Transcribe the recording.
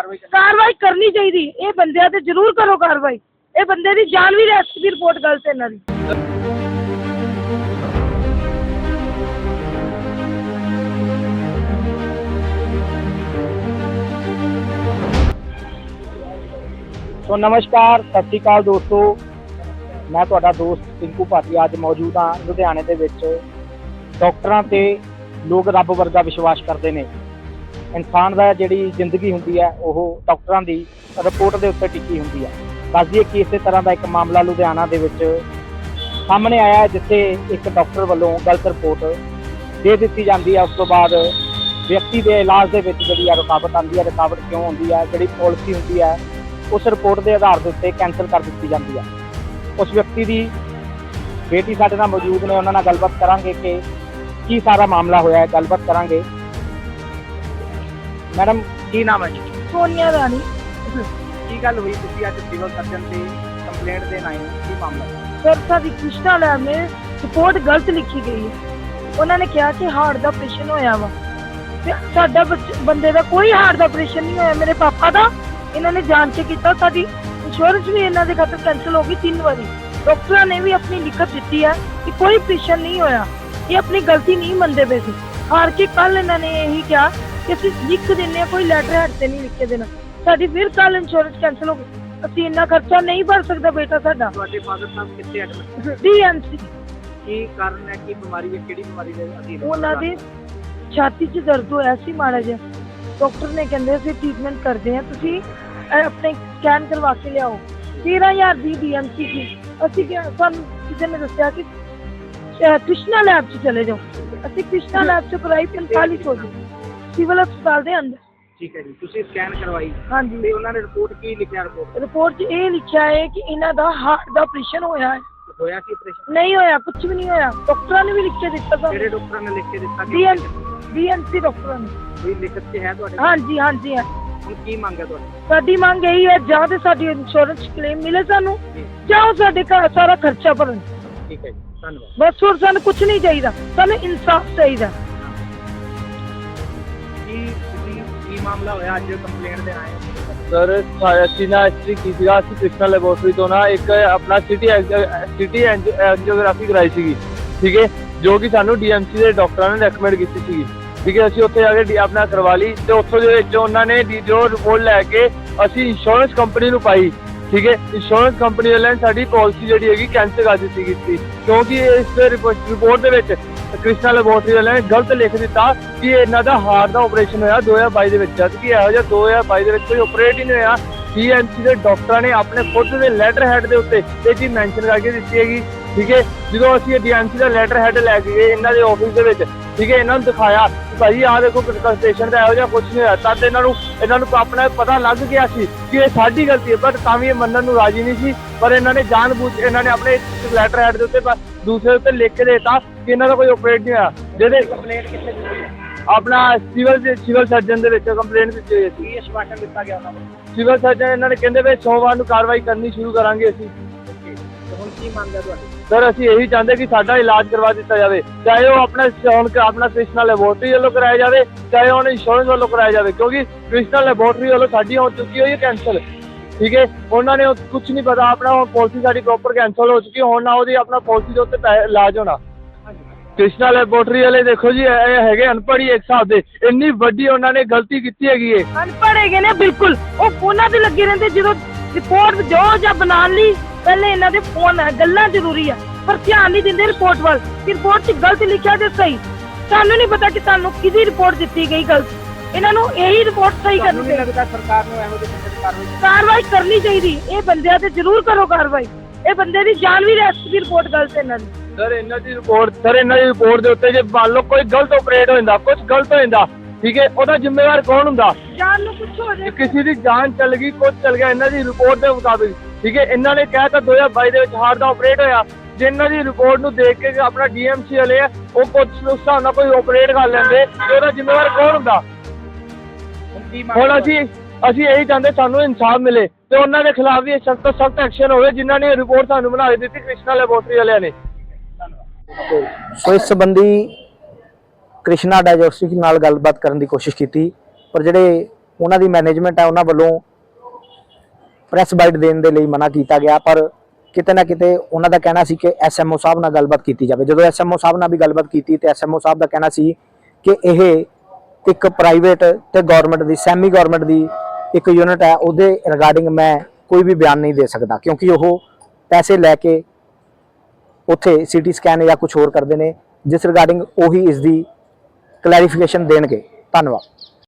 ਕਾਰਵਾਈ ਕਰਨੀ। ਕਾਰਵਾਈ ਕਰਨੀ ਚਾਹੀਦੀ। ਇਹ ਬੰਦਿਆਂ ਤੇ ਜ਼ਰੂਰ ਕਰੋ ਕਾਰਵਾਈ। ਇਹ ਬੰਦੇ ਦੀ ਜਾਨ ਵੀ ਰੈਸਟ ਦੀ ਰਿਪੋਰਟ ਗਲਤ ਹੈ ਇਹਨਾਂ ਦੀ। ਸੋ ਨਮਸਕਾਰ ਸਤਿ ਸ਼੍ਰੀ ਅਕਾਲ ਦੋਸਤੋ। ਮੈਂ ਤੁਹਾਡਾ ਦੋਸਤ ਟਿੰਕੂ ਭਾਟੀਆ ਅੱਜ ਮੌਜੂਦ ਹਾਂ ਲੁਧਿਆਣੇ ਦੇ ਵਿੱਚ। ਡਾਕਟਰਾਂ ਤੇ ਲੋਕ ਰੱਬ ਵਰਗਾ ਵਿਸ਼ਵਾਸ ਕਰਦੇ ਨੇ। ਇਨਸਾਨ ਦਾ ਜਿਹੜੀ ਜ਼ਿੰਦਗੀ ਹੁੰਦੀ ਹੈ, ਉਹ ਡਾਕਟਰਾਂ ਦੀ ਰਿਪੋਰਟ ਦੇ ਉੱਤੇ ਟਿੱਕੀ ਹੁੰਦੀ ਹੈ। ਦੱਸ ਕਿ ਇਸੇ ਤਰ੍ਹਾਂ ਦਾ ਇੱਕ ਮਾਮਲਾ ਲੁਧਿਆਣਾ ਦੇ ਵਿੱਚ ਸਾਹਮਣੇ ਆਇਆ ਜਿੱਥੇ ਇੱਕ ਡਾਕਟਰ ਵੱਲੋਂ ਗਲਤ ਰਿਪੋਰਟ ਦੇ ਦਿੱਤੀ ਜਾਂਦੀ ਹੈ। ਉਸ ਤੋਂ ਬਾਅਦ ਵਿਅਕਤੀ ਦੇ ਇਲਾਜ ਦੇ ਵਿੱਚ ਜਿਹੜੀ ਆ ਰੁਕਾਵਟ ਆਉਂਦੀ ਹੈ, ਰੁਕਾਵਟ ਕਿਉਂ ਹੁੰਦੀ ਹੈ, ਜਿਹੜੀ ਪਾਲਿਸੀ ਹੁੰਦੀ ਹੈ, ਉਸ ਰਿਪੋਰਟ ਦੇ ਆਧਾਰ ਦੇ ਉੱਤੇ ਕੈਂਸਲ ਕਰ ਦਿੱਤੀ ਜਾਂਦੀ ਹੈ। ਉਸ ਵਿਅਕਤੀ ਦੀ ਬੇਟੀ ਸਾਡੇ ਨਾਲ ਮੌਜੂਦ ਨੇ, ਉਹਨਾਂ ਨਾਲ ਗੱਲਬਾਤ ਕਰਾਂਗੇ ਕਿ ਕੀ ਸਾਰਾ ਮਾਮਲਾ ਹੋਇਆ ਹੈ, ਗੱਲਬਾਤ ਕਰਾਂਗੇ। ਮੈਡਮ ਕੀ ਨਾਮ ਹੈ ਜੀ? ਸੋਨੀਆ ਰਾਣੀ। ਕੀ ਗੱਲ ਹੋਈ? ਤੁਸੀਂ ਅੱਜ ਸਿਵਲ ਸਰਜਨ ਤੇ ਕੰਪਲੇਂਟ ਦੇਣ ਆਏ ਹੋ। ਕੀ ਮਾਮਲਾ? ਹੈ ਸਰ ਸਾਡੀ ਕ੍ਰਿਸ਼ਨਾ ਲੈਬ ਨੇ ਰਿਪੋਰਟ ਗਲਤ ਲਿਖੀ ਗਈ ਹੈ। ਉਹਨਾਂ ਨੇ ਕਿਹਾ ਕਿ ਹਾਰਟ ਦਾ ਆਪਰੇਸ਼ਨ ਹੋਇਆ ਵਾ। ਤੇ ਸਾਡਾ ਬੱਚ- ਬੰਦੇ ਦਾ ਕੋਈ ਹਾਰਟ ਦਾ ਆਪਰੇਸ਼ਨ ਨਹੀਂ ਹੋਇਆ। ਮੇਰੇ ਪਾਪਾ ਦਾ ਇਹਨਾਂ ਨੇ ਜਾਂਚ ਕੀਤਾ। ਸਾਡੀ ਇੰਸ਼ੋਰੈਂਸ ਵੀ ਇਹਨਾਂ ਦੇ ਖਾਤਰ ਕੈਂਸਲ ਹੋ ਗਈ ਤਿੰਨ ਵਾਰੀ। ਡਾਕਟਰਾਂ ਨੇ ਵੀ ਆਪਣੀ ਲਿਖਤ ਦਿੱਤੀ ਹੈ ਕਿ ਕੋਈ ਆਪਰੇਸ਼ਨ ਨਹੀਂ ਹੋਇਆ। ਇਹ ਆਪਣੀ ਗਲਤੀ ਨਹੀਂ ਮੰਨਦੇ ਪਏ ਸੀ। ਹਾਰ ਕੇ ਕੱਲ ਇਹਨਾਂ ਨੇ ਇਹੀ ਕਿਹਾ ਕਿ ਅਸੀਂ ਲਿਖ ਦਿੰਦੇ ਹਾਂ ਕੋਈ ਲੈਟਰ ਹੈਡ ਤੇ ਨਹੀਂ ਲਿਖ ਕੇ ਦੇਣਾ। ਸਾਡੀ ਫਿਰ ਕੱਲ ਇੰਸ਼ੋਰੈਂਸ ਕੈਂਸਲ ਹੋ ਗਈ। ਅਸੀਂ ਇੰਨਾ ਖਰਚਾ ਨਹੀਂ ਭਰ ਸਕਦਾ ਬੇਟਾ ਸਾਡਾ। ਤੁਹਾਡੇ ਫਾਦਰ ਸਾਹਿਬ ਕਿੱਥੇ ਐਡਮਿਟ ਡੀਐਮਸੀ ਕੀ ਕਾਰਨ ਹੈ? ਕੀ ਬਿਮਾਰੀ ਹੈ? ਕਿਹੜੀ ਬਿਮਾਰੀ ਦੇ ਅਧੀਨ ਉਹਨਾਂ ਦੀ ਛਾਤੀ 'ਚ ਦਰਦ ਹੋਇਆ ਸੀ ਮਾੜਾ ਜਿਹਾ। ਡਾਕਟਰ ਨੇ ਕਹਿੰਦੇ ਅਸੀਂ ਟ੍ਰੀਟਮੈਂਟ ਕਰਦੇ ਹਾਂ ਤੁਸੀਂ ਆਪਣੇ ਸਕੈਨ ਕਰਵਾ ਕੇ ਲਿਆਓ। 13000 ਦੀ ਡੀਐਮਸੀ ਸੀ। ਅਸੀਂ ਕਿਹਾ ਸਾਨੂੰ ਕਿਸੇ ਨੇ ਦੱਸਿਆ ਕਿ ਅਹ, ਕ੍ਰਿਸ਼ਨਾ ਲੈਬ 'ਚ ਚਲੇ ਜਾਓ। ਅਸੀਂ ਕ੍ਰਿਸ਼ਨਾ ਲੈਬ 'ਚ ਕਰਾਈ 4500 ਦੀ। ਸਿਵਲ ਹਸਪਤਾਲ ਦੇ ਅੰਦਰ। ਠੀਕ ਹੈ ਜੀ ਤੁਸੀਂ ਸਕੈਨ ਕਰਵਾਈ। ਹਾਂਜੀ। ਤੇ ਉਹਨਾਂ ਨੇ ਰਿਪੋਰਟ ਕੀ ਲਿਖਿਆ ਰਿਪੋਰਟ ਰਿਪੋਰਟ 'ਚ ਇਹ ਲਿਖਿਆ ਹੈ ਕਿ ਇਹਨਾਂ ਦਾ ਹਾਰਟ ਦਾ ਆਪਰੇਸ਼ਨ ਹੋਇਆ ਹੈ। ਹੋਇਆ ਕੀ ਆਪਰੇਸ਼ਨ ਨਹੀਂ ਹੋਇਆ ਕੁਝ ਵੀ ਨਹੀਂ ਹੋਇਆ। ਡਾਕਟਰਾਂ ਨੇ ਵੀ ਲਿਖ ਕੇ ਦਿੱਤਾ ਸਾਨੂੰ। ਡਾਕਟਰਾਂ ਨੇ ਲਿਖ ਕੇ ਦਿੱਤਾ? ਕਿ ਡੀਐਮਸੀ ਡਾਕਟਰਾਂ ਨੇ? ਕੋਈ ਲਿਖਤ ਤੇ ਹੈ ਤੁਹਾਡੇ ਹਾਂਜੀ ਹਾਂਜੀ ਹਾਂ। ਹੁਣ ਕੀ ਮੰਗ ਹੈ ਤੁਹਾਡੀ? ਸਾਡੀ ਮੰਗ ਇਹੀ ਹੈ ਜਾਂ ਤੇ ਸਾਡੀ ਇੰਸ਼ੋਰੈਂਸ ਕਲੇਮ ਮਿਲੇ ਸਾਨੂੰ ਜੀ। ਜਾਂ ਉਹ ਸਾਡੇ ਘਰ ਸਾਰਾ ਖਰਚਾ ਭਰਨ। ਠੀਕ ਹੈ ਜੀ ਧੰਨਵਾਦ। ਬਸ ਹੋਰ ਸਾਨੂੰ ਕੁਝ ਨਹੀਂ ਚਾਹੀਦਾ। ਸਾਨੂੰ ਇਨਸਾਫ ਚਾਹੀਦਾ। ਮਾਮਲਾ ਹੋਇਆ, ਅੱਜ ਕੰਪਲੇਂਟ ਦੇਣ ਆਏ ਸਰ ਅਸੀਂ ਨਾ ਐਕਚੁਅਲੀ ਕੀ ਅਸੀਂ ਕ੍ਰਿਸ਼ਨਾ ਲੈਬੋਰਟਰੀ ਤੋਂ ਨਾ ਇੱਕ ਆਪਣਾ ਸਿਟੀ ਸਿਟੀ ਐਂਜੀਓਗ੍ਰਾਫੀ ਕਰਾਈ ਸੀਗੀ, ਠੀਕ ਹੈ? ਜੋ ਕਿ ਸਾਨੂੰ ਡੀਐਮਸੀ ਦੇ ਡਾਕਟਰਾਂ ਨੇ ਰეკਮੈਂਡ ਕੀਤੀ ਸੀਗੀ, ਠੀਕ ਹੈ? ਅਸੀਂ ਉੱਥੇ ਜਾ ਕੇ ਆਪਣਾ ਕਰਵਾ ਲਈ ਤੇ ਉੱਥੋਂ ਦੇ ਵਿੱਚ ਉਹਨਾਂ ਨੇ ਜੋ ਰਿਪੋਰਟ ਲੈ ਕੇ ਅਸੀਂ ਇੰਸ਼ੋਰੈਂਸ ਕੰਪਨੀ ਨੂੰ ਪਾਈ, ਠੀਕ ਹੈ? ਇੰਸ਼ੋਰੈਂਸ ਕੰਪਨੀ ਵਾਲਿਆਂ ਨੇ ਸਾਡੀ ਪਾਲਿਸੀ ਜਿਹੜੀ ਹੈਗੀ ਕੈਂਸਲ ਕਰ ਦਿੱਤੀ ਗਈ ਸੀ ਕਿਉਂਕਿ ਇਸ ਰਿਪੋਰਟ ਦੇ ਵਿੱਚ ਕ੍ਰਿਸ਼ਨਾ ਲੈਬੋਰਟਰੀ ਵਾਲਿਆਂ ਨੇ ਗਲਤ ਲਿਖ ਦਿੱਤਾ ਕਿ ਇਹਨਾਂ ਦਾ ਹਾਰਟ ਦਾ ਆਪਰੇਸ਼ਨ ਹੋਇਆ 2022 ਦੇ ਵਿੱਚ। ਜਦ ਕਿ ਇਹੋ ਜਿਹਾ 2022 ਦੇ ਵਿੱਚ ਕੋਈ ਆਪਰੇਟ ਹੀ ਨਹੀਂ ਹੋਇਆ। ਸੀਐਮਸੀ ਦੇ ਡਾਕਟਰਾਂ ਨੇ ਆਪਣੇ ਖੁਦ ਦੇ ਲੈਟਰ ਹੈਡ ਦੇ ਉੱਤੇ ਇਹ ਚੀਜ਼ ਮੈਂਸ਼ਨ ਕਰਕੇ ਦਿੱਤੀ ਹੈਗੀ, ਠੀਕ ਹੈ? ਜਦੋਂ ਅਸੀਂ ਇਹ ਡੀਐਮਸੀ ਦਾ ਲੈਟਰ ਹੈਡ ਲੈ ਕੇ ਗਏ ਇਹਨਾਂ ਦੇ ਆਫਿਸ ਦੇ ਵਿੱਚ, ਠੀਕ ਹੈ? ਇਹਨਾਂ ਨੂੰ ਦਿਖਾਇਆ ਕਿ ਭਾਈ ਆਹ ਦੇਖੋ ਕੰਸਟੇਸ਼ਨ ਦਾ ਇਹੋ ਜਿਹਾ ਕੁਝ ਨਹੀਂ ਹੋਇਆ। ਤਦ ਇਹਨਾਂ ਨੂੰ ਇਹਨਾਂ ਨੂੰ ਆਪਣਾ ਪਤਾ ਲੱਗ ਗਿਆ ਸੀ ਕਿ ਇਹ ਸਾਡੀ ਗਲਤੀ ਹੈ ਪਰ ਤਾਂ ਵੀ ਇਹ ਮੰਨਣ ਨੂੰ ਰਾਜੀ ਨਹੀਂ ਸੀ। ਪਰ ਇਹਨਾਂ ਨੇ ਜਾਣਬੁੱਝ, ਇਹਨਾਂ ਨੇ ਆਪਣੇ ਲੈਟਰ ਹੈਡ ਦੇ ਉੱਤੇ ਦੂਸਰੇ ਉੱਤੇ ਲਿਖ ਕੇ ਦੇਤਾ ਕਿ ਇਹਨਾਂ ਦਾ ਕੋਈ ਆਪਰੇਟ ਨਹੀਂ ਹੋਇਆ। ਜਿਹਦੇ ਕੰਪਲੇਂਟ ਕਿੱਥੇ ਦਿੱਤੀ ਆਪਣਾ ਸਿਵਲ ਦੇ ਸਿਵਲ ਸਰਜਨ ਦੇ ਵਿੱਚ ਕੰਪਲੇਂਟ ਦਿੱਤੀ ਹੋਈ ਸੀ। ਕੀ ਆਸ਼ਵਾਸਨ ਦਿੱਤਾ ਗਿਆ ਉਹਨਾਂ ਨੂੰ? ਸਿਵਲ ਸਰਜਨ ਇਹਨਾਂ ਨੇ ਕਹਿੰਦੇ ਵੀ ਸੋਮਵਾਰ ਨੂੰ ਕਾਰਵਾਈ ਕਰਨੀ ਸ਼ੁਰੂ ਕਰਾਂਗੇ ਅਸੀਂ। Okay, ਤੇ ਹੁਣ ਕੀ ਮੰਗ ਹੈ ਤੁਹਾਡੀ? ਸਰ ਅਸੀਂ ਇਹੀ ਚਾਹੁੰਦੇ ਕਿ ਸਾਡਾ ਇਲਾਜ ਕਰਵਾ ਦਿੱਤਾ ਜਾਵੇ। ਚਾਹੇ ਉਹ ਆਪਣਾ ਹੁਣ ਆਪਣਾ ਕ੍ਰਿਸ਼ਨਾ ਲੈਬੋਰਟਰੀ ਵੱਲੋਂ ਕਰਾਇਆ ਜਾਵੇ ਚਾਹੇ ਉਹ ਇੰਸ਼ੋਰੈਂਸ ਵੱਲੋਂ ਕਰਾਇਆ ਜਾਵੇ ਕਿਉਂਕਿ ਕ੍ਰਿਸ਼ਨਾ ਲੈਬੋਰਟਰੀ ਵੱਲੋਂ ਸਾਡੀ ਹੋ ਚੁੱਕੀ ਹੋਈ ਹੈ ਕੈਂਸਲ ਠੀਕ ਹੈ। ਉਹਨਾਂ ਨੇ ਕੁਝ ਨਹੀਂ ਪਤਾ ਆਪਣਾ ਹੁਣ ਪਾਲਿਸੀ ਸਾਡੀ ਪ੍ਰੋਪਰ ਕੈਂਸਲ ਹੋ ਚੁੱਕੀ ਹੁਣ ਨਾ ਉਹਦੀ ਆਪਣਾ ਪਾਲਿਸੀ ਦੇ ਉੱਤੇ ਇਲਾਜ ਹੋਣਾ। ਕ੍ਰਿਸ਼ਨਾ ਲੈਬੋਰਟਰੀ ਵਾਲੇ ਦੇਖੋ ਜੀ ਇਹ ਹੈਗੇ ਅਨਪੜ੍ਹ ਹੀ ਇੱਕ ਹਿਸਾਬ ਦੇ। ਇੰਨੀ ਵੱਡੀ ਉਹਨਾਂ ਨੇ ਗਲਤੀ ਕੀਤੀ ਹੈਗੀ ਏ। ਅਨਪੜ੍ਹ ਹੈਗੇ ਨੇ ਬਿਲਕੁਲ। ਉਹ ਫੋਨਾਂ ਤੇ ਲੱਗੇ ਰਹਿੰਦੇ ਜਦੋਂ ਰਿਪੋਰਟ ਜੋ ਜਾਂ ਬਣਾ ਲਈ ਪਹਿਲੇ ਇਹਨਾਂ ਦੇ ਫੋਨ ਹੈ ਗੱਲਾਂ ਜ਼ਰੂਰੀ ਆ। ਪਰ ਧਿਆਨ ਨਹੀਂ ਦਿੰਦੇ ਰਿਪੋਰਟ ਵੱਲ। ਕਿ ਰਿਪੋਰਟ 'ਚ ਗਲਤ ਲਿਖਿਆ ਤੇ ਸਹੀ। ਸਾਨੂੰ ਨਹੀਂ ਪਤਾ ਕਿ ਤੁਹਾਨੂੰ ਕਿਹਦੀ ਰਿਪੋਰਟ ਦਿੱਤੀ ਗਈ ਗਲਤ। ਇਹਨਾਂ ਨੂੰ ਇਹੀ ਰਿਪੋਰਟ ਸਹੀ ਤੁਹਾਨੂੰ ਕਰਨੀ ਚਾਹੀਦੀ ਲੱਗਦਾ ਸਰਕਾਰ ਨੂੰ ਇਹੋ ਜਿਹੇ ਕਾਰਵਾਈ ਕਰਨੀ ਚਾਹੀਦੀ। ਇਹ ਬੰਦਿਆਂ ਤੇ ਜ਼ਰੂਰ ਕਰੋ ਕਾਰਵਾਈ। ਇਹ ਬੰਦੇ ਦੀ ਜਾਨ ਵੀ ਰੈਸਟ ਦੀ ਰਿਪੋਰਟ ਗਲਤ ਹੈ ਇਹਨਾਂ ਦੀ। ਸਰ ਇਹਨਾਂ ਦੀ ਰਿਪੋਰਟ ਸਰ ਇਹਨਾਂ ਦੀ ਰਿਪੋਰਟ ਦੇ ਉੱਤੇ ਜੇ ਮੰਨ ਲਓ ਕੋਈ ਗਲਤ ਆਪਰੇਟ ਹੋ ਜਾਂਦਾ ਕੁਝ ਗਲਤ ਹੋ ਜਾਂਦਾ ਠੀਕ ਹੈ ਉਹਦਾ ਜ਼ਿੰਮੇਵਾਰ ਕੌਣ ਹੁੰਦਾ? ਜਾਨ ਨੂੰ ਕੁਝ ਹੋ ਜੇ ਕਿਸੇ ਦੀ ਜਾਨ ਚੱਲ ਗਈ ਕੁਝ ਚੱਲ ਗਿਆ ਇਹਨਾਂ ਦੀ ਰਿਪੋਰਟ ਦੇ ਮੁਤਾਬਿਕ ਠੀਕ ਹੈ ਇਹਨਾਂ ਨੇ ਕਹਿ ਤਾਂ 2022 ਦੇ ਵਿੱਚ ਹਾਰਟ ਦਾ ਆਪਰੇਟ ਹੋਇਆ। ਜੇ ਇਹਨਾਂ ਦੀ ਰਿਪੋਰਟ ਨੂੰ ਦੇਖ ਕੇ ਆਪਣਾ ਡੀਐਮਸੀ ਵਾਲੇ ਆ ਉਹ ਕੁਝ ਉਸ ਨਾਲ ਕੋਈ ਆਪਰੇਟ ਕਰ ਲੈਂਦੇ ਤੇ ਉਹਦਾ ਜ਼ਿੰਮੇਵਾਰ ਕੌਣ ਹੁੰਦਾ? ਹੁਣ ਅਸੀਂ ਅਸੀਂ ਇਹੀ ਚਾਹੁੰਦੇ ਸਾਨੂੰ ਇਨਸਾਫ ਮਿਲੇ ਤੇ ਉਹਨਾਂ ਦੇ ਖਿਲਾਫ ਵੀ ਸਖਤ ਤੋਂ ਸਖਤ ਐਕਸ਼ਨ ਹੋਵੇ, ਜਿਨ੍ਹਾਂ ਨੇ ਰਿਪੋਰਟ ਸਾਨੂੰ ਬਣਾ ਕੇ ਦਿੱਤੀ ਕ੍ਰਿਸ਼ਨਾ ਲੈਬੋਰਟਰੀ ਵਾਲਿਆਂ ਨੇ। ਸੋ ਇਸ ਸੰਬੰਧੀ ਕ੍ਰਿਸ਼ਨਾ ਡਾਇਗਨੋਸਟਿਕ ਨਾਲ ਗੱਲਬਾਤ ਕਰਨ ਦੀ ਕੋਸ਼ਿਸ਼ ਕੀਤੀ, ਪਰ ਜਿਹੜੇ ਉਹਨਾਂ ਦੀ ਮੈਨੇਜਮੈਂਟ ਹੈ ਉਹਨਾਂ ਵੱਲੋਂ ਪ੍ਰੈਸ ਬਾਈਟ ਦੇਣ ਦੇ ਲਈ ਮਨਾ ਕੀਤਾ ਗਿਆ, ਪਰ ਕਿਤੇ ਨਾ ਕਿਤੇ ਉਹਨਾਂ ਦਾ ਕਹਿਣਾ ਸੀ ਕਿ ਐਸਐਮਓ ਸਾਹਿਬ ਨਾਲ ਗੱਲਬਾਤ ਕੀਤੀ ਜਾਵੇ। ਜਦੋਂ ਐਸਐਮਓ ਸਾਹਿਬ ਨਾਲ ਵੀ ਗੱਲਬਾਤ ਕੀਤੀ ਤੇ ਐਸਐਮਓ ਸਾਹਿਬ ਦਾ ਕਹਿਣਾ ਸੀ ਕਿ ਇਹ ਇੱਕ ਪ੍ਰਾਈਵੇਟ ਤੇ ਗਵਰਨਮੈਂਟ ਦੀ ਸੈਮੀ ਗਵਰਨਮੈਂਟ ਦੀ ਇੱਕ ਯੂਨਿਟ ਹੈ, ਉਹਦੇ ਰਿਗਾਰਡਿੰਗ ਮੈਂ ਕੋਈ ਵੀ ਬਿਆਨ ਨਹੀਂ ਦੇ ਸਕਦਾ, ਕਿਉਂਕਿ ਉਹ ਪੈਸੇ ਲੈ ਕੇ ਉੱਥੇ ਸੀਟੀ ਸਕੈਨ ਜਾਂ ਕੁਝ ਹੋਰ ਕਰਦੇ ਨੇ, ਜਿਸ ਰਿਗਾਰਡਿੰਗ ਉਹੀ ਇਸ ਦੀ ਕਲੈਰੀਫਿਕੇਸ਼ਨ ਦੇਣਗੇ। ਧੰਨਵਾਦ।